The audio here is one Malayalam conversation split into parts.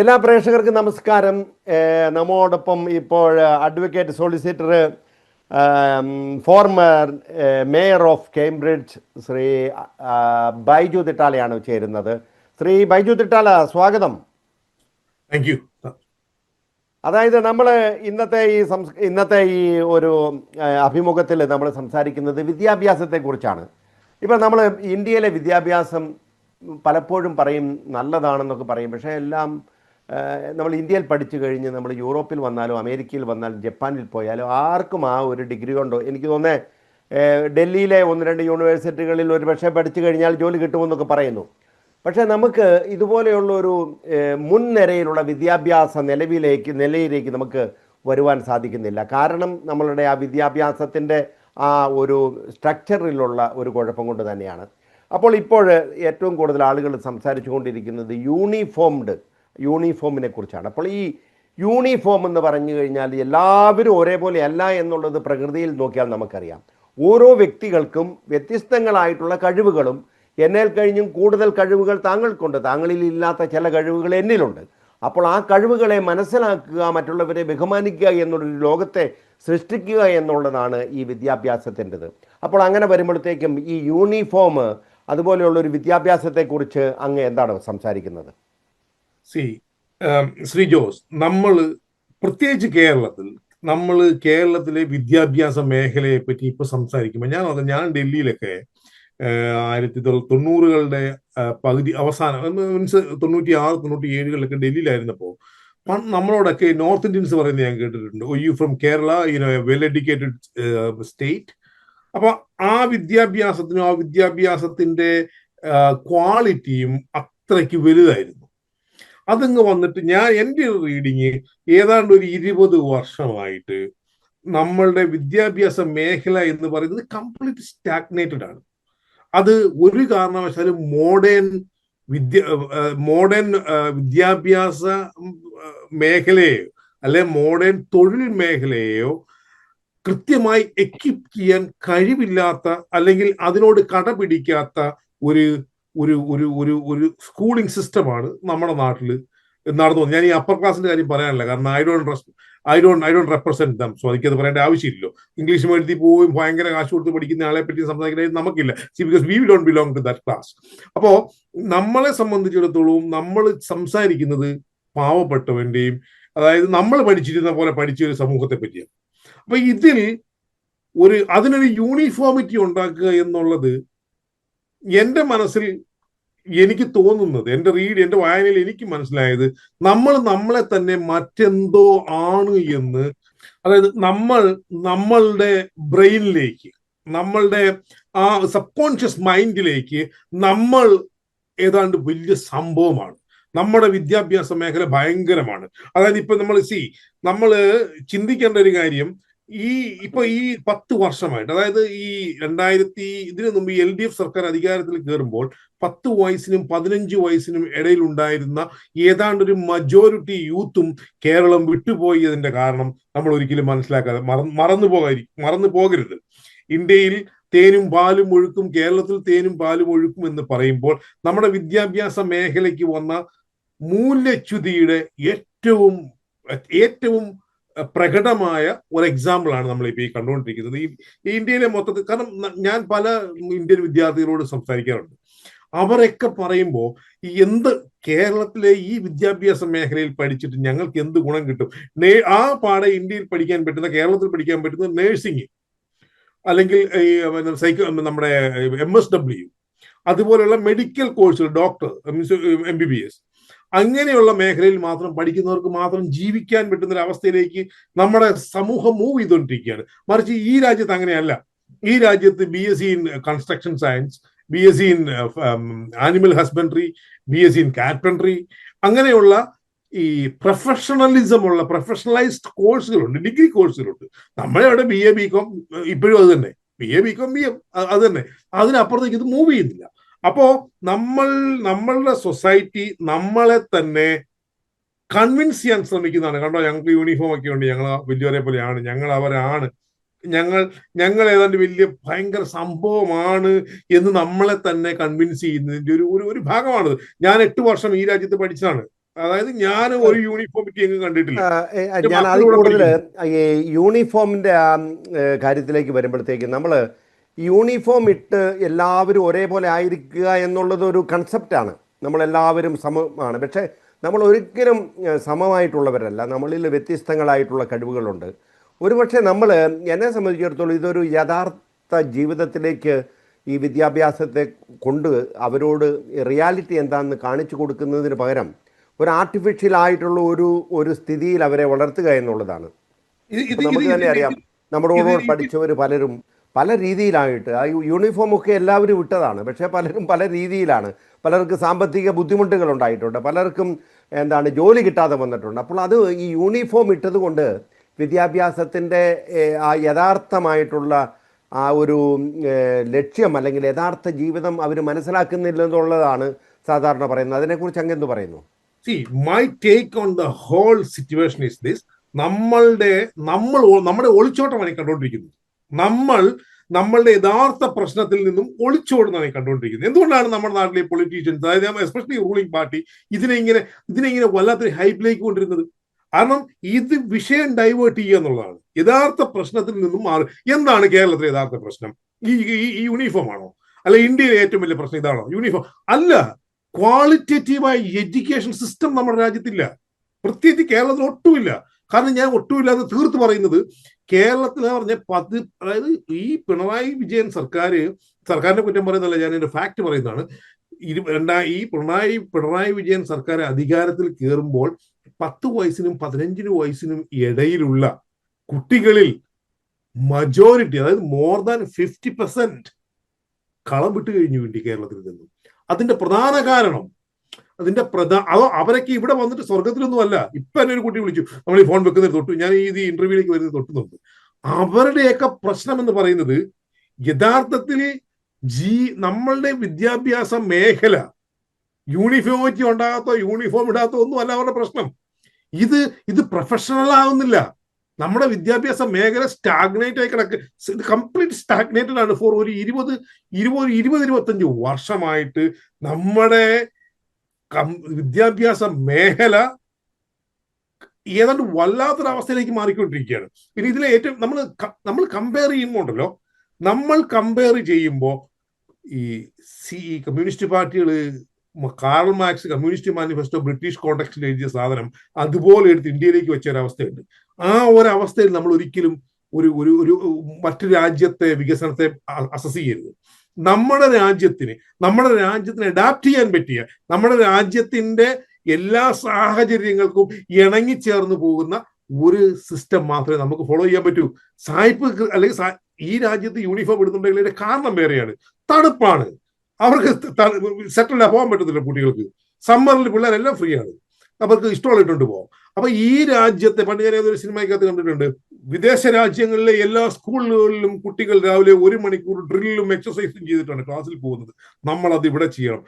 എല്ലാ പ്രേക്ഷകർക്കും നമസ്കാരം. നമ്മോടൊപ്പം ഇപ്പോൾ advocate solicitor former mayor of Cambridge Shri Baiju തിട്ടാലയാണ് ചേരുന്നത്. ശ്രീ ബൈജു തിട്ടാല സ്വാഗതം. താങ്ക് യു അതായത് നമ്മൾ ഇന്നത്തെ ഈ സംസ് ഇന്നത്തെ ഈ ഒരു അഭിമുഖത്തിൽ നമ്മൾ സംസാരിക്കുന്നത് വിദ്യാഭ്യാസത്തെക്കുറിച്ചാണ് ഇപ്പം നമ്മൾ ഇന്ത്യയിലെ വിദ്യാഭ്യാസം പലപ്പോഴും പറയും നല്ലതാണെന്നൊക്കെ പറയും. പക്ഷേ എല്ലാം നമ്മൾ ഇന്ത്യയിൽ പഠിച്ചു കഴിഞ്ഞ് നമ്മൾ യൂറോപ്പിൽ വന്നാലോ അമേരിക്കയിൽ വന്നാലും ജപ്പാനിൽ പോയാലോ ആർക്കും ആ ഒരു ഡിഗ്രി കൊണ്ടോ എനിക്ക് തോന്നേ ഡൽഹിയിലെ ഒന്ന് രണ്ട് യൂണിവേഴ്സിറ്റികളിൽ ഒരു പക്ഷേ പഠിച്ചു കഴിഞ്ഞാൽ ജോലി കിട്ടുമെന്നൊക്കെ പറയുന്നു. പക്ഷേ നമുക്ക് ഇതുപോലെയുള്ള ഒരു മുൻനിരയിലുള്ള വിദ്യാഭ്യാസ നിലവിലേക്ക് നിലയിലേക്ക് നമുക്ക് വരുവാൻ സാധിക്കുന്നില്ല. കാരണം നമ്മളുടെ ആ വിദ്യാഭ്യാസത്തിന്റെ ആ ഒരു സ്ട്രക്ചറിലുള്ള ഒരു കുഴപ്പം കൊണ്ട് തന്നെയാണ്. അപ്പോൾ ഇപ്പോൾ ഏറ്റവും കൂടുതൽ ആളുകൾ സംസാരിച്ചു കൊണ്ടിരിക്കുന്നത് യൂണിഫോംഡ് യൂണിഫോമിനെ കുറിച്ചാണ് അപ്പോൾ ഈ യൂണിഫോം എന്ന് പറഞ്ഞു കഴിഞ്ഞാൽ എല്ലാവരും ഒരേപോലെ അല്ല എന്നുള്ളത് പ്രകൃതിയിൽ നോക്കിയാൽ നമുക്കറിയാം. ഓരോ വ്യക്തികൾക്കും വ്യത്യസ്തങ്ങളായിട്ടുള്ള കഴിവുകളും എന്നേൽ കഴിഞ്ഞും കൂടുതൽ കഴിവുകൾ താങ്കൾക്കുണ്ട്. താങ്കളിൽ ഇല്ലാത്ത ചില കഴിവുകൾ എന്നിലുണ്ട്. അപ്പോൾ ആ കഴിവുകളെ മനസ്സിലാക്കുക മറ്റുള്ളവരെ ബഹുമാനിക്കുക എന്നുള്ളൊരു ലോകത്തെ സൃഷ്ടിക്കുക എന്നുള്ളതാണ് ഈ വിദ്യാഭ്യാസത്തിന്റെത്. അപ്പോൾ അങ്ങനെ വരുമ്പോഴത്തേക്കും ഈ യൂണിഫോം അതുപോലെയുള്ളൊരു വിദ്യാഭ്യാസത്തെക്കുറിച്ച് അങ്ങ് എന്താണ് സംസാരിക്കുന്നത്? സി ശ്രീ ജോസ് നമ്മൾ പ്രത്യേകിച്ച് കേരളത്തിൽ നമ്മൾ കേരളത്തിലെ വിദ്യാഭ്യാസ മേഖലയെ പറ്റി ഇപ്പൊ സംസാരിക്കുമ്പോൾ ഞാൻ ഞാൻ ഡൽഹിയിലൊക്കെ ആയിരത്തി തൊണ്ണൂറുകളുടെ പകുതി അവസാനം മീൻസ് തൊണ്ണൂറ്റി ആറ് തൊണ്ണൂറ്റി ഏഴുകളിലൊക്കെ ഡൽഹിയിലായിരുന്നപ്പോൾ നമ്മളോടൊക്കെ നോർത്ത് ഇന്ത്യൻസ് പറയുന്നത് ഞാൻ കേട്ടിട്ടുണ്ട്. You from Kerala you know well educated state അപ്പൊ ആ വിദ്യാഭ്യാസത്തിനും ആ വിദ്യാഭ്യാസത്തിന്റെ ക്വാളിറ്റിയും അത്രയ്ക്ക് വലുതായിരുന്നു. അതങ്ങ് വന്നിട്ട് ഞാൻ എന്റെ ഒരു റീഡിങ് ഏതാണ്ട് ഒരു ഇരുപത് വർഷമായിട്ട് നമ്മളുടെ വിദ്യാഭ്യാസ മേഖല എന്ന് പറയുന്നത് കംപ്ലീറ്റ് സ്റ്റാഗ്നേറ്റഡ് ആണ്. അത് ഒരു കാരണവശാലും മോഡേൺ വിദ്യ മോഡേൺ വിദ്യാഭ്യാസ മേഖലയെയോ അല്ലെ മോഡേൺ തൊഴിൽ മേഖലയെയോ കൃത്യമായി എക്യുപ്പ് ചെയ്യാൻ കഴിവില്ലാത്ത അല്ലെങ്കിൽ അതിനോട് കടപിടിക്കാത്ത ഒരു ഒരു ഒരു ഒരു ഒരു സ്കൂളിംഗ് സിസ്റ്റമാണ് നമ്മുടെ നാട്ടിൽ നടന്നു പോകുന്നത്. ഞാൻ ഈ അപ്പർ ക്ലാസിന്റെ കാര്യം പറയാനല്ല. കാരണം I don't I don't I don't represent them so എനിക്കത് പറയേണ്ട ആവശ്യമില്ലല്ലോ. ഇംഗ്ലീഷ് മീഡിയത്തിൽ പോവും ഭയങ്കര കാശ് കൊടുത്ത് പഠിക്കുന്ന ആളെ പറ്റി സംസാരിക്കുന്നത് നമുക്കില്ല. See because we don't belong to that class അപ്പോ നമ്മളെ സംബന്ധിച്ചിടത്തോളം നമ്മൾ സംസാരിക്കുന്നത് പാവപ്പെട്ടവന്റെയും അതായത് നമ്മൾ പഠിച്ചിരുന്ന പോലെ പഠിച്ച ഒരു സമൂഹത്തെ പറ്റിയാണ്. അപ്പൊ ഇതിൽ ഒരു അതിനൊരു യൂണിഫോമിറ്റി ഉണ്ടാക്കുക എന്നുള്ളത് എന്റെ മനസ്സിൽ എനിക്ക് തോന്നുന്നത് എന്റെ റീഡ് എന്റെ വായനയിൽ എനിക്ക് മനസ്സിലായത് നമ്മൾ നമ്മളെ തന്നെ മറ്റെന്തോ ആണ് എന്ന്. അതായത് നമ്മൾ നമ്മളുടെ ബ്രെയിനിലേക്ക് നമ്മളുടെ ആ സബ് കോൺഷ്യസ് മൈൻഡിലേക്ക് നമ്മൾ ഏതാണ്ട് വലിയ സംഭവമാണ്. നമ്മുടെ വിദ്യാഭ്യാസ മേഖല ഭയങ്കരമാണ്. അതായത് ഇപ്പൊ നമ്മൾ സി നമ്മൾ ചിന്തിക്കേണ്ട ഒരു കാര്യം ഈ ഇപ്പൊ ഈ പത്ത് വർഷമായിട്ട് അതായത് ഈ രണ്ടായിരത്തി ഇതിനു മുമ്പ് എൽ ഡി എഫ് സർക്കാർ അധികാരത്തിൽ കയറുമ്പോൾ പത്ത് വയസ്സിനും പതിനഞ്ച് വയസ്സിനും ഇടയിൽ ഉണ്ടായിരുന്ന ഏതാണ്ട് ഒരു മജോറിറ്റി യൂത്തും കേരളം വിട്ടുപോയതിന്റെ കാരണം നമ്മൾ ഒരിക്കലും മനസ്സിലാക്കാതെ മറന്നു പോകാതിരിക്കും പോകാതി മറന്നു പോകരുത്. ഇന്ത്യയിൽ തേനും പാലും ഒഴുക്കും കേരളത്തിൽ തേനും പാലും ഒഴുക്കും എന്ന് പറയുമ്പോൾ നമ്മുടെ വിദ്യാഭ്യാസ മേഖലയ്ക്ക് വന്ന മൂല്യച്യുതിയുടെ ഏറ്റവും ഏറ്റവും പ്രകടമായ ഒരു എക്സാമ്പിൾ ആണ് നമ്മൾ ഇപ്പോൾ ഈ കണ്ടുകൊണ്ടിരിക്കുന്നത്. ഈ ഇന്ത്യയിലെ മൊത്തത്തിൽ കാരണം ഞാൻ പല ഇന്ത്യൻ വിദ്യാർത്ഥികളോട് സംസാരിക്കാറുണ്ട്. അവരൊക്കെ പറയുമ്പോൾ എന്ത് കേരളത്തിലെ ഈ വിദ്യാഭ്യാസ മേഖലയിൽ പഠിച്ചിട്ട് ഞങ്ങൾക്ക് എന്ത് ഗുണം കിട്ടും? ആ പാടെ ഇന്ത്യയിൽ പഠിക്കാൻ പറ്റുന്ന കേരളത്തിൽ പഠിക്കാൻ പറ്റുന്ന നേഴ്സിംഗ് അല്ലെങ്കിൽ നമ്മുടെ എം എസ് ഡബ്ല്യു അതുപോലെയുള്ള മെഡിക്കൽ കോഴ്സുകൾ doctor M B B S അങ്ങനെയുള്ള മേഖലയിൽ മാത്രം പഠിക്കുന്നവർക്ക് മാത്രം ജീവിക്കാൻ പറ്റുന്ന അവസ്ഥയിലേക്ക് നമ്മുടെ സമൂഹം മൂവ് ചെയ്തുകൊണ്ടിരിക്കുകയാണ്. മറിച്ച് ഈ രാജ്യത്ത് അങ്ങനെയല്ല. ഈ രാജ്യത്ത് B S C in construction science B S C in animal husbandry B S C in carpentry അങ്ങനെയുള്ള ഈ പ്രൊഫഷണലിസം ഉള്ള പ്രൊഫഷണലൈസ്ഡ് കോഴ്സുകളുണ്ട് ഡിഗ്രി കോഴ്സുകളുണ്ട് നമ്മളവിടെ ബി എ ബി കോം ഇപ്പോഴും അത് തന്നെ. B A B com B A അത് തന്നെ. അതിനപ്പുറത്തേക്ക് ഇത് മൂവ് ചെയ്യുന്നില്ല. അപ്പോ നമ്മൾ നമ്മളുടെ സൊസൈറ്റി നമ്മളെ തന്നെ കൺവിൻസ് ചെയ്യാൻ ശ്രമിക്കുന്നതാണ്. കണ്ടോ ഞങ്ങൾക്ക് യൂണിഫോം ഒക്കെ ഉണ്ട്. ഞങ്ങൾ വലിയവരെ പോലെയാണ്. ഞങ്ങൾ അവരാണ്. ഞങ്ങൾ ഞങ്ങൾ ഏതാണ്ട് വലിയ ഭയങ്കര സംഭവമാണ് എന്ന് നമ്മളെ തന്നെ കൺവിൻസ് ചെയ്യുന്നതിന്റെ ഒരു ഒരു ഒരു ഭാഗമാണത്. ഞാൻ എട്ട് വർഷം ഈ രാജ്യത്ത് പഠിച്ചതാണ്. അതായത് ഞാൻ ഒരു യൂണിഫോമിറ്റി എങ്ങും കണ്ടിട്ടില്ല. ഞാൻ അത് കൂടുതൽ യൂണിഫോമിന്റെ ആ കാര്യത്തിലേക്ക് വരുമ്പോഴത്തേക്ക് നമ്മൾ യൂണിഫോം ഇട്ട് എല്ലാവരും ഒരേപോലെ ആയിരിക്കുക എന്നുള്ളതൊരു കൺസെപ്റ്റാണ് നമ്മളെല്ലാവരും സമമാണ്. പക്ഷേ നമ്മൾ ഒരിക്കലും സമമായിട്ടുള്ളവരല്ല. നമ്മളിൽ വ്യത്യസ്തങ്ങളായിട്ടുള്ള കഴിവുകളുണ്ട്. ഒരുപക്ഷെ നമ്മൾ എന്നെ സംബന്ധിച്ചിടത്തോളം ഇതൊരു യഥാർത്ഥ ജീവിതത്തിലേക്ക് ഈ വിദ്യാഭ്യാസത്തെ കൊണ്ട് അവരോട് റിയാലിറ്റി എന്താണെന്ന് കാണിച്ചു കൊടുക്കുന്നതിന് പകരം ഒരു ആർട്ടിഫിഷ്യൽ ആയിട്ടുള്ള ഒരു ഒരു സ്ഥിതിയിൽ അവരെ വളർത്തുക എന്നുള്ളതാണ്. നമുക്ക് തന്നെ അറിയാം. നമ്മുടെ നമ്മളോട് പഠിച്ചവർ പലരും പല രീതിയിലായിട്ട്. ആ യൂണിഫോമൊക്കെ എല്ലാവരും ഇട്ടതാണ്. പക്ഷേ പലരും പല രീതിയിലാണ്. പലർക്ക് സാമ്പത്തിക ബുദ്ധിമുട്ടുകൾ ഉണ്ടായിട്ടുണ്ട്. പലർക്കും എന്താണ് ജോലി കിട്ടാതെ വന്നിട്ടുണ്ട്. അപ്പോൾ അത് ഈ യൂണിഫോം ഇട്ടതുകൊണ്ട് വിദ്യാഭ്യാസത്തിന്റെ ആ യഥാർത്ഥമായിട്ടുള്ള ആ ഒരു ലക്ഷ്യം അല്ലെങ്കിൽ യഥാർത്ഥ ജീവിതം അവർ മനസ്സിലാക്കുന്നില്ലെന്നുള്ളതാണ് സാധാരണ പറയുന്നത്. അതിനെക്കുറിച്ച് അങ്ങ് എന്ത് പറയുന്നു? See my take on the whole situation is this നമ്മളുടെ നമ്മൾ നമ്മുടെ ഒളിച്ചോട്ടമാണ് കണ്ടുകൊണ്ടിരിക്കുന്നത് നമ്മൾ നമ്മളുടെ യഥാർത്ഥ പ്രശ്നത്തിൽ നിന്നും ഒളിച്ചോടുന്നതാണ് ഈ കണ്ടുകൊണ്ടിരിക്കുന്നത്. എന്തുകൊണ്ടാണ് നമ്മുടെ നാട്ടിലെ പൊളിറ്റീഷ്യൻസ് അതായത് എസ്പെഷ്യലി റൂളിംഗ് പാർട്ടി ഇതിനെ ഇങ്ങനെ ഇതിനെ ഇങ്ങനെ വല്ലാത്തൊരു ഹൈപ്പിലേക്ക് കൊണ്ടിരുന്നത് കാരണം ഇത് വിഷയം ഡൈവേർട്ട് ചെയ്യുക എന്നുള്ളതാണ്. യഥാർത്ഥ പ്രശ്നത്തിൽ നിന്നും മാറി. എന്താണ് കേരളത്തിലെ യഥാർത്ഥ പ്രശ്നം? ഈ- ഈ യൂണിഫോം ആണോ? അല്ല ഇന്ത്യയിലെ ഏറ്റവും വലിയ പ്രശ്നം ഇതാണോ? യൂണിഫോം അല്ല ക്വാളിറ്റേറ്റീവായ എഡ്യൂക്കേഷൻ സിസ്റ്റം നമ്മുടെ രാജ്യത്തില്ല. പ്രത്യേകിച്ച് കേരളത്തിൽ ഒട്ടുമില്ല. കാരണം ഞാൻ ഒട്ടുമില്ലാതെ തീർത്ത് പറയുന്നത് കേരളത്തിൽ പറഞ്ഞ പതി അതായത് ഈ പിണറായി വിജയൻ സർക്കാർ സർക്കാരിനെ കുറ്റം പറയുന്നതല്ല ഞാൻ എന്റെ ഫാക്ട് പറയുന്നതാണ്. ഇരു ഈ പിണറായി പിണറായി വിജയൻ സർക്കാർ അധികാരത്തിൽ കയറുമ്പോൾ പത്ത് വയസ്സിനും പതിനഞ്ചിനും വയസ്സിനും ഇടയിലുള്ള കുട്ടികളിൽ മജോറിറ്റി അതായത് മോർ ദാൻ ഫിഫ്റ്റി പെർസെന്റ് കളം വിട്ട് കഴിഞ്ഞു വേണ്ടി കേരളത്തിൽ നിന്നും. അതിന്റെ പ്രധാന കാരണം അതിന്റെ പ്രധാന അതോ അവരൊക്കെ ഇവിടെ വന്നിട്ട് സ്വർഗത്തിലൊന്നും അല്ല ഇപ്പൊ എന്നെ ഒരു കുട്ടി വിളിച്ചു. നമ്മൾ ഈ ഫോൺ വെക്കുന്നത് തൊട്ടു ഞാൻ ഈ ഇന്റർവ്യൂലേക്ക് വരുന്നത് തൊട്ടുന്നുണ്ട് അവരുടെയൊക്കെ പ്രശ്നം എന്ന് പറയുന്നത് യഥാർത്ഥത്തിൽ ജീ നമ്മളുടെ വിദ്യാഭ്യാസ മേഖല യൂണിഫോമിറ്റി ഉണ്ടാകാത്തോ യൂണിഫോം ഇടാത്തോ ഒന്നും അല്ല അവരുടെ പ്രശ്നം. ഇത് ഇത് പ്രൊഫഷണൽ ആവുന്നില്ല. നമ്മുടെ വിദ്യാഭ്യാസ മേഖല സ്റ്റാഗ്നേറ്റ് ആയി കിടക്ക് കംപ്ലീറ്റ് സ്റ്റാഗ്നേറ്റഡ് ആണ്. ഫോർ ഒരു ഇരുപത് ഇരുപത് ഇരുപത് ഇരുപത്തഞ്ച് വർഷമായിട്ട് നമ്മുടെ വിദ്യാഭ്യാസ മേഖല ഏതാണ്ട് വല്ലാത്തൊരു അവസ്ഥയിലേക്ക് മാറിക്കൊണ്ടിരിക്കുകയാണ്. പിന്നെ ഇതിലെ ഏറ്റവും നമ്മൾ നമ്മൾ കമ്പയർ ചെയ്യുമ്പോൾ ഉണ്ടല്ലോ. നമ്മൾ കമ്പയർ ചെയ്യുമ്പോൾ ഈ സി ഈ കമ്മ്യൂണിസ്റ്റ് പാർട്ടികൾ Karl Marx communist manifesto British കോണ്ടക്സ്റ്റിൽ എഴുതിയ സാധനം അതുപോലെ എടുത്ത് ഇന്ത്യയിലേക്ക് വെച്ച ഒരു അവസ്ഥയുണ്ട് ആ ഒരു അവസ്ഥയിൽ നമ്മൾ ഒരിക്കലും ഒരു ഒരു ഒരു മറ്റു രാജ്യത്തെ വികസനത്തെ അസസ് ചെയ്യരുത്. നമ്മുടെ രാജ്യത്തിന് നമ്മുടെ രാജ്യത്തിന് അഡാപ്റ്റ് ചെയ്യാൻ പറ്റിയ നമ്മുടെ രാജ്യത്തിന്റെ എല്ലാ സാഹചര്യങ്ങൾക്കും ഇണങ്ങിച്ചേർന്ന് പോകുന്ന ഒരു സിസ്റ്റം മാത്രമേ നമുക്ക് ഫോളോ ചെയ്യാൻ പറ്റൂ. സായിപ്പ് അല്ലെങ്കിൽ ഈ രാജ്യത്ത് യൂണിഫോം ഇടുന്നുണ്ടെങ്കിൽ അതിന്റെ കാരണം വേറെയാണ്. തണുപ്പാണ്. അവർക്ക് സെറ്റിൽ പോകാൻ പറ്റത്തില്ല കുട്ടികൾക്ക്. സമ്മറിൽ പിള്ളേരെല്ലാം ഫ്രീ ആണ്. അവർക്ക് ഇഷ്ടമുള്ള ഇട്ടുകൊണ്ട് പോകാം. അപ്പൊ ഈ രാജ്യത്തെ പണ്ട് ഞാൻ ഏതൊരു സിനിമയ്ക്കകത്ത് കണ്ടിട്ടുണ്ട്? വിദേശ രാജ്യങ്ങളിലെ എല്ലാ സ്കൂളുകളിലും കുട്ടികൾ രാവിലെ ഒരു മണിക്കൂർ ഡ്രില്ലും എക്സസൈസും ചെയ്തിട്ടാണ് ക്ലാസ്സിൽ പോകുന്നത്. നമ്മൾ അത് ഇവിടെ ചെയ്യണം.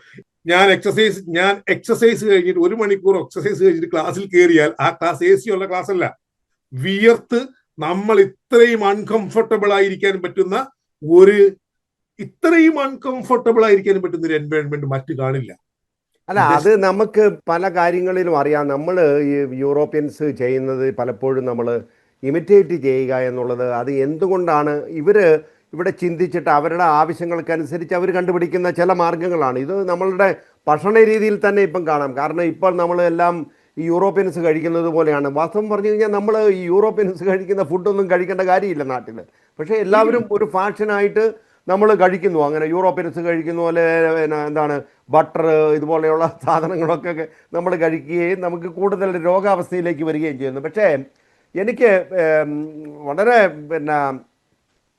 ഞാൻ എക്സസൈസ് ഞാൻ എക്സസൈസ് കഴിഞ്ഞിട്ട് ഒരു മണിക്കൂർ എക്സസൈസ് കഴിഞ്ഞിട്ട് ക്ലാസ്സിൽ കയറിയാൽ ആ ക്ലാസ് എ സി ഉള്ള ക്ലാസ് അല്ല വിയർത്ത് നമ്മൾ ഇത്രയും അൺകംഫർട്ടബിൾ ആയിരിക്കാൻ പറ്റുന്ന ഒരു ഇത്രയും അൺകംഫർട്ടബിൾ ആയിരിക്കാൻ പറ്റുന്ന ഒരു എൻവയോൺമെന്റ് മറ്റു കാണില്ല. അല്ല അത് നമുക്ക് പല കാര്യങ്ങളിലും അറിയാം. നമ്മൾ ഈ യൂറോപ്യൻസ് ചെയ്യുന്നത് പലപ്പോഴും നമ്മൾ ഇമിറ്റേറ്റ് ചെയ്യുക എന്നുള്ളത് അത് എന്തുകൊണ്ടാണ്? ഇവർ ഇവിടെ ചിന്തിച്ചിട്ട് അവരുടെ ആവശ്യങ്ങൾക്കനുസരിച്ച് അവർ കണ്ടുപിടിക്കുന്ന ചില മാർഗങ്ങളാണ് ഇത് നമ്മളുടെ ഭക്ഷണ രീതിയിൽ തന്നെ ഇപ്പം കാണാം. കാരണം ഇപ്പോൾ നമ്മളെല്ലാം ഈ യൂറോപ്യൻസ് കഴിക്കുന്നത് പോലെയാണ്. വാസ്തവം പറഞ്ഞു കഴിഞ്ഞാൽ നമ്മൾ ഈ യൂറോപ്യൻസ് കഴിക്കുന്ന ഫുഡൊന്നും കഴിക്കേണ്ട കാര്യമില്ല നാട്ടിൽ പക്ഷേ എല്ലാവരും ഒരു ഫാഷനായിട്ട് നമ്മൾ കഴിക്കുന്നു. അങ്ങനെ യൂറോപ്യൻസ് കഴിക്കുന്ന പോലെ പിന്നെ എന്താണ് ബട്ടർ ഇതുപോലെയുള്ള സാധനങ്ങളൊക്കെ നമ്മൾ കഴിക്കുകയും നമുക്ക് കൂടുതൽ രോഗാവസ്ഥയിലേക്ക് വരികയും ചെയ്യുന്നു. പക്ഷേ എനിക്ക് വളരെ പിന്നെ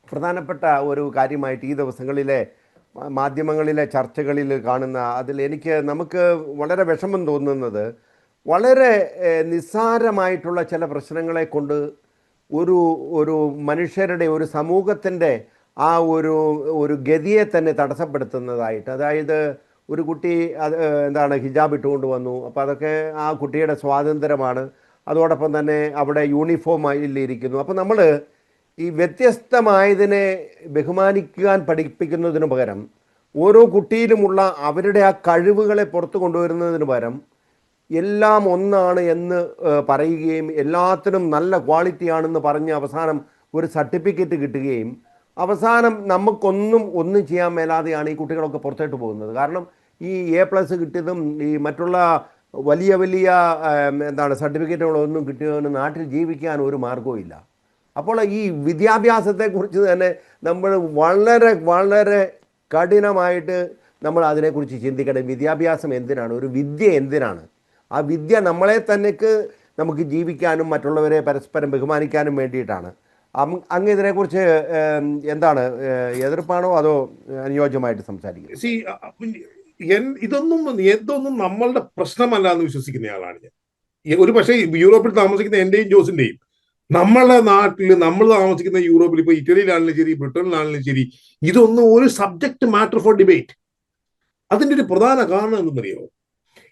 പ്രധാനപ്പെട്ട ഒരു കാര്യമായിട്ട് ഈ ദിവസങ്ങളിലെ മാധ്യമങ്ങളിലെ ചർച്ചകളിൽ കാണുന്ന അതിൽ എനിക്ക് നമുക്ക് വളരെ വിഷമം തോന്നുന്നത് വളരെ നിസ്സാരമായിട്ടുള്ള ചില പ്രശ്നങ്ങളെ കൊണ്ട് ഒരു ഒരു മനുഷ്യരുടെ ഒരു സമൂഹത്തിന്റെ ആ ഒരു ഒരു ഗതിയെ തന്നെ തടസ്സപ്പെടുത്തുന്നതായിട്ട്. അതായത് ഒരു കുട്ടി അത് എന്താണ് ഹിജാബ് ഇട്ടുകൊണ്ട് വന്നു. അപ്പോൾ അതൊക്കെ ആ കുട്ടിയുടെ സ്വാതന്ത്ര്യമാണ്. അതോടൊപ്പം തന്നെ അവിടെ യൂണിഫോമിലിരിക്കുന്നു അപ്പോൾ നമ്മൾ ഈ വ്യത്യസ്തമായതിനെ ബഹുമാനിക്കാൻ പഠിപ്പിക്കുന്നതിന് പകരം ഓരോ കുട്ടിയിലുമുള്ള അവരുടെ ആ കഴിവുകളെ പുറത്തു കൊണ്ടുവരുന്നതിന് പകരം എല്ലാം ഒന്നാണ് എന്ന് പറയുകയും എല്ലാത്തിനും നല്ല ക്വാളിറ്റി ആണെന്ന് പറഞ്ഞ് അവസാനം ഒരു സർട്ടിഫിക്കറ്റ് കിട്ടുകയും അവസാനം നമുക്കൊന്നും ഒന്നും ചെയ്യാൻ മേലാതെയാണ് ഈ കുട്ടികളൊക്കെ പുറത്തോട്ട് പോകുന്നത്. കാരണം ഈ എ പ്ലസ് കിട്ടിയതും ഈ മറ്റുള്ള വലിയ വലിയ എന്താണ് സർട്ടിഫിക്കറ്റുകളൊന്നും കിട്ടിയതൊന്നും നാട്ടിൽ ജീവിക്കാൻ ഒരു മാർഗവും ഇല്ല. അപ്പോൾ ഈ വിദ്യാഭ്യാസത്തെക്കുറിച്ച് തന്നെ നമ്മൾ വളരെ വളരെ കഠിനമായിട്ട് നമ്മൾ അതിനെക്കുറിച്ച് ചിന്തിക്കണം വിദ്യാഭ്യാസം എന്തിനാണ്? ഒരു വിദ്യ എന്തിനാണ്? ആ വിദ്യ നമ്മളെ തന്നെക്ക് നമുക്ക് ജീവിക്കാനും മറ്റുള്ളവരെ പരസ്പരം ബഹുമാനിക്കാനും വേണ്ടിയിട്ടാണ്. അങ്ങ് ഇതിനെക്കുറിച്ച് എന്താണ് എതിർപ്പാണോ അതോ അനുയോജ്യമായിട്ട് സംസാരിക്കുന്നത് സി ഇതൊന്നും ഇതൊന്നും നമ്മളുടെ പ്രശ്നമല്ല എന്ന് വിശ്വസിക്കുന്നയാളാണ് ഞാൻ. ഒരു പക്ഷേ യൂറോപ്പിൽ താമസിക്കുന്ന എന്റെയും ജോസിന്റെയും നമ്മളുടെ നാട്ടിൽ നമ്മൾ താമസിക്കുന്ന യൂറോപ്പിൽ ഇപ്പൊ ഇറ്റലിയിലാണെങ്കിലും ശരി ബ്രിട്ടനിലാണെങ്കിലും ശരി ഇതൊന്നും ഒരു സബ്ജക്ട് മാറ്റർ ഫോർ ഡിബേറ്റ് അതിന്റെ ഒരു പ്രധാന കാരണം എന്തെന്നറിയോ?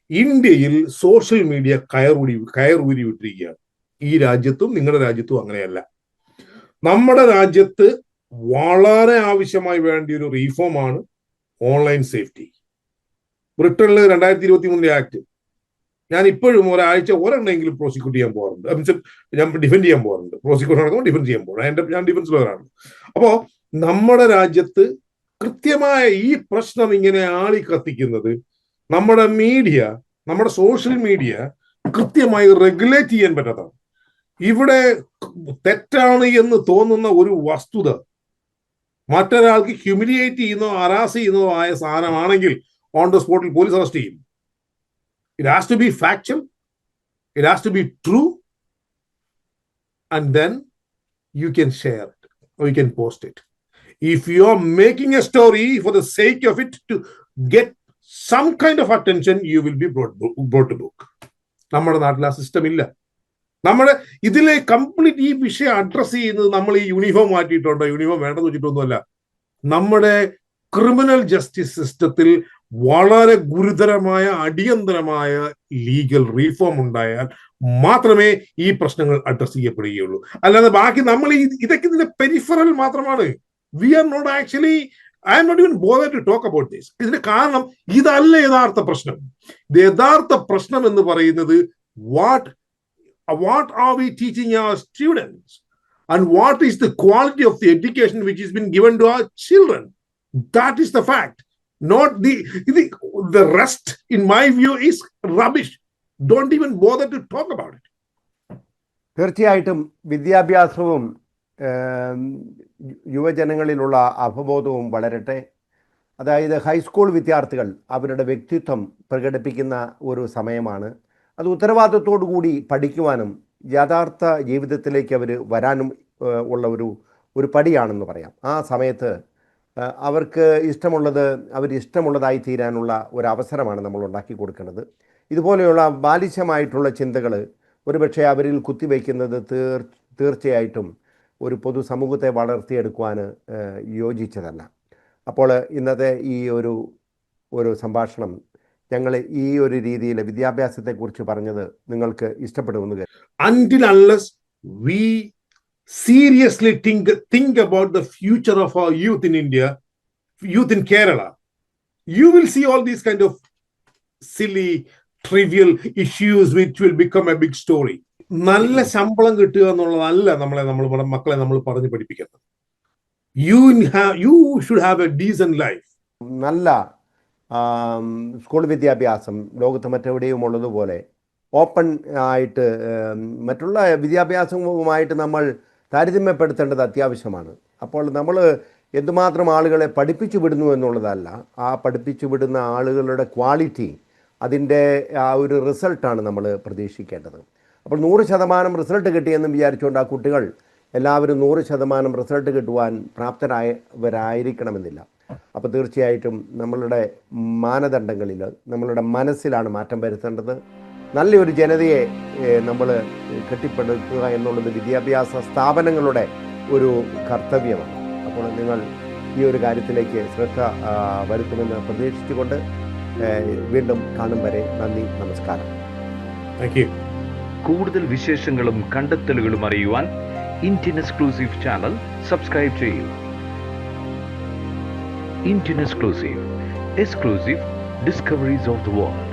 ഇന്ത്യയിൽ സോഷ്യൽ മീഡിയ കയറൂടി കയറൂരി വിട്ടിരിക്കുകയാണ്. ഈ രാജ്യത്തും നിങ്ങളുടെ രാജ്യത്തും അങ്ങനെയല്ല. നമ്മുടെ രാജ്യത്ത് വളരെ ആവശ്യമായി വേണ്ട ഒരു റീഫോമാണ് ഓൺലൈൻ സേഫ്റ്റി ബ്രിട്ടനിൽ രണ്ടായിരത്തി ഇരുപത്തി മൂന്നിലെ ആക്ട് ഞാൻ ഇപ്പോഴും ഒരാഴ്ച ഒരെണ്ണമെങ്കിലും പ്രോസിക്യൂട്ട് ചെയ്യാൻ പോകാറുണ്ട്. മീൻസ് ഞാൻ ഡിഫെൻഡ് ചെയ്യാൻ പോകാറുണ്ട്. പ്രോസിക്യൂഷൻ നടക്കുമ്പോൾ ഡിഫെൻഡ് ചെയ്യാൻ പോകണം എന്റെ ഞാൻ ഡിഫൻസ് ലോയറാണ് അപ്പോ നമ്മുടെ രാജ്യത്ത് കൃത്യമായ ഈ പ്രശ്നം ഇങ്ങനെ ആളി കത്തിക്കുന്നത് നമ്മുടെ മീഡിയ നമ്മുടെ സോഷ്യൽ മീഡിയ കൃത്യമായി റെഗുലേറ്റ് ചെയ്യാൻ പറ്റാത്തതാണ്. ഇവിടെ തെറ്റാണ് എന്ന് തോന്നുന്ന ഒരു വസ്തുത മറ്റൊരാൾക്ക് ഹ്യൂമിലിയേറ്റ് ചെയ്യുന്നോ അറാസ് ചെയ്യുന്നതോ ആയ സാധനമാണെങ്കിൽ ഓൺ ദ സ്പോട്ടിൽ പോലീസ് അറസ്റ്റ് ചെയ്യും it has to be factual it has to be true and then you can share it or you can post it. If you are making a story for the sake of it to get some kind of attention, you will be brought, brought. നമ്മുടെ നാട്ടിൽ ആ സിസ്റ്റം ഇല്ല. നമ്മുടെ ഇതിലെ കംപ്ലീറ്റ് ഈ വിഷയം അഡ്രസ് ചെയ്യുന്നത് നമ്മൾ ഈ യൂണിഫോം മാറ്റിയിട്ടുണ്ടോ. യൂണിഫോം വേണ്ടെന്ന് വെച്ചിട്ടൊന്നുമല്ല. നമ്മുടെ ക്രിമിനൽ ജസ്റ്റിസ് സിസ്റ്റത്തിൽ വളരെ ഗുരുതരമായ അടിയന്തരമായ ലീഗൽ റീഫോം ഉണ്ടായാൽ മാത്രമേ ഈ പ്രശ്നങ്ങൾ അഡ്രസ് ചെയ്യപ്പെടുകയുള്ളൂ. അല്ലാതെ ബാക്കി നമ്മൾ ഈ ഇതൊക്കെ ഇതിന്റെ പെരിഫറൽ മാത്രമാണ്. We are not actually I'm not even bother to talk about this ഇതിന്റെ കാരണം ഇതല്ല യഥാർത്ഥ പ്രശ്നം. ഇത് യഥാർത്ഥ പ്രശ്നം എന്ന് പറയുന്നത് what what are we teaching our students and what is the quality of the education which is been given to our children that is the fact not the, the the rest in my view is rubbish. Don't even bother to talk about it. തീർച്ചയായിട്ടും വിദ്യാഭ്യാസവും യുവജനങ്ങളിലുള്ള അവബോധവും വളരട്ടെ. അതായത് ഹൈസ്കൂൾ വിദ്യാർത്ഥികൾ അവരുടെ വ്യക്തിത്വം പ്രകടിപ്പിക്കുന്ന ഒരു സമയമാണ്. അത് ഉത്തരവാദിത്തോടു കൂടി പഠിക്കുവാനും യഥാർത്ഥ ജീവിതത്തിലേക്ക് അവർ വരാനും ഉള്ള ഒരു ഒരു പടിയാണെന്ന് പറയാം. ആ സമയത്ത് അവർക്ക് ഇഷ്ടമുള്ളത് അവർ ഇഷ്ടമുള്ളതായി തീരാനുള്ള ഒരു അവസരമാണ് നമ്മൾ ഉണ്ടാക്കി കൊടുക്കേണ്ടത് ഇതുപോലെയുള്ള ബാലിശമായിട്ടുള്ള ചിന്തകൾ ഒരുപക്ഷെ അവരിൽ കുത്തിവയ്ക്കുന്നത് തീർ തീർച്ചയായിട്ടും ഒരു പൊതുസമൂഹത്തെ വളർത്തിയെടുക്കുവാൻ ഏഹ്, യോജിച്ചതല്ല അപ്പോൾ ഇന്നത്തെ ഈ ഒരു ഒരു സംഭാഷണം ഞങ്ങൾ ഈ ഒരു രീതിയിൽ വിദ്യാഭ്യാസത്തെക്കുറിച്ച് പറഞ്ഞത് നിങ്ങൾക്ക് ഇഷ്ടപ്പെടുമെന്ന് കരുതുന്നു. Seriously think, think about the future of our youth in India, youth in Kerala, you will see all these kind of silly, trivial issues which will become a big story. നല്ല ശമ്പളം കിട്ടുക എന്നുള്ളതല്ല നമ്മളെ നമ്മൾ മക്കളെ നമ്മൾ പറഞ്ഞ് പഠിപ്പിക്കുന്നത് you you should have a decent life നല്ല സ്കൂൾ വിദ്യാഭ്യാസം ലോകത്ത് മറ്റെവിടെയും ഉള്ളതുപോലെ ഓപ്പൺ ആയിട്ട് മറ്റുള്ള വിദ്യാഭ്യാസവുമായിട്ട് നമ്മൾ താരതമ്യപ്പെടുത്തേണ്ടത് അത്യാവശ്യമാണ്. അപ്പോൾ നമ്മൾ എന്തുമാത്രം ആളുകളെ പഠിപ്പിച്ചു വിടുന്നു എന്നുള്ളതല്ല ആ പഠിപ്പിച്ചു വിടുന്ന ആളുകളുടെ ക്വാളിറ്റി അതിന്റെ ആ ഒരു റിസൾട്ടാണ് നമ്മൾ പ്രതീക്ഷിക്കേണ്ടത്. അപ്പോൾ നൂറ് ശതമാനം റിസൾട്ട് കിട്ടിയെന്ന് വിചാരിച്ചുകൊണ്ട് ആ കുട്ടികൾ എല്ലാവരും നൂറ് ശതമാനം റിസൾട്ട് കിട്ടുവാൻ പ്രാപ്തരായവരായിരിക്കണമെന്നില്ല. അപ്പോൾ തീർച്ചയായിട്ടും നമ്മളുടെ മാനദണ്ഡങ്ങളിൽ നമ്മളുടെ മനസ്സിലാണ് മാറ്റം വരുത്തേണ്ടത്. നല്ലൊരു ജനതയെ നമ്മൾ കെട്ടിപ്പടുക്കുക എന്നുള്ളത് വിദ്യാഭ്യാസ സ്ഥാപനങ്ങളുടെ ഒരു കർത്തവ്യമാണ്. അപ്പോൾ നിങ്ങൾ ഈ ഒരു കാര്യത്തിലേക്ക് ശ്രദ്ധ വരുത്തുമെന്ന് പ്രതീക്ഷിച്ചുകൊണ്ട് വീണ്ടും കാണും വരെ. നന്ദി നമസ്കാരം. താങ്ക് യു കൂടുതൽ വിശേഷങ്ങളും കണ്ടെത്തലുകളും അറിയുവാൻ ഇന്ത്യൻ എക്സ്ക്ലൂസീവ് ചാനൽ സബ്സ്ക്രൈബ് ചെയ്യൂ. Indian exclusive exclusive discoveries of the world.